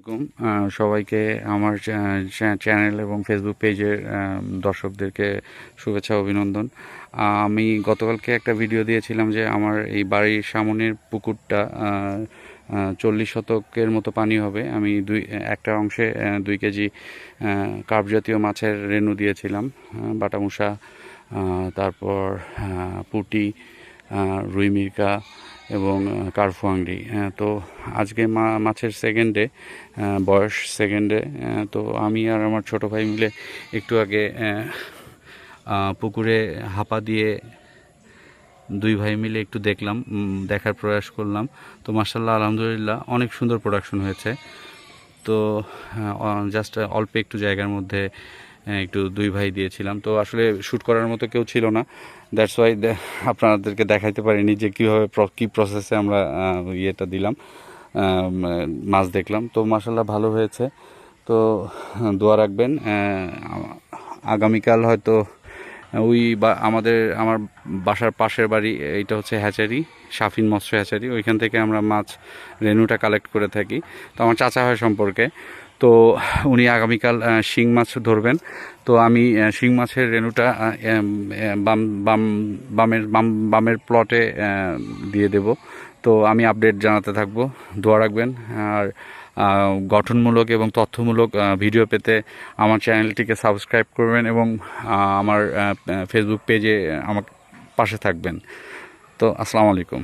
আলাইকুম। সবাইকে আমার চ্যা- চ্যা- চ্যানেল এবং ফেসবুক পেজের দর্শকদেরকে শুভেচ্ছা অভিনন্দন। আমি গতকালকে একটা ভিডিও দিয়েছিলাম যে আমার এই বাড়ির সামনের পুকুরটা চল্লিশ শতকের মতো পানি হবে। আমি দুই একটা অংশে দুই কেজি কার্প জাতীয় মাছের রেনু দিয়েছিলাম আহ, বাটামুষা তারপর পুঁটি রুই মির্কা এবং কারফুয়াংরি তো আজকে মা, মাছের সেকেন্ডে বয়স সেকেন্ডে তো আমি আর আমার ছোট ভাই মিলে একটু আগে পুকুরে হাপা দিয়ে দুই ভাই মিলে একটু দেখলাম দেখার প্রয়াস করলাম। তো মার্শাল্লাহ আলহামদুলিল্লাহ, অনেক সুন্দর প্রোডাকশন হয়েছে। তো জাস্ট অল্প একটু জায়গার মধ্যে একটু দুই ভাই দিয়েছিলাম। তো আসলে শ্যুট করার মতো কেউ ছিল না। দ্যাটস ওয়াই আপনাদেরকে দেখাইতে পারিনি যে কীভাবে কী প্রসেসে আমরা ইয়েটা দিলাম। মাছ দেখলাম। তো মাসাল্লাহ ভালো হয়েছে। তো দোয়া রাখবেন। আগামীকাল হয়তো, ওই বা, আমাদের, আমার বাসার পাশের বাড়ি, এইটা হচ্ছে হ্যাচারি, সাফিন মৎস্য হ্যাচারি। ওইখান থেকে আমরা মাছ রেনুটা কালেক্ট করে থাকি। তো আমার চাচা হয় সম্পর্কে। তো উনি আগামীকাল শিং মাছ ধরবেন। তো আমি শিং মাছের রেনুটা বাম বাম, বামের বাম, বামের প্লটে দিয়ে দেব। তো আমি আপডেট জানাতে থাকব। দোয়া রাখবেন। আর গঠনমূলক এবং তথ্যমূলক ভিডিও পেতে আমার চ্যানেলটিকে সাবস্ক্রাইব করবেন এবং আমার ফেসবুক পেজে আমার পাশে থাকবেন। তো আসসালামু আলাইকুম।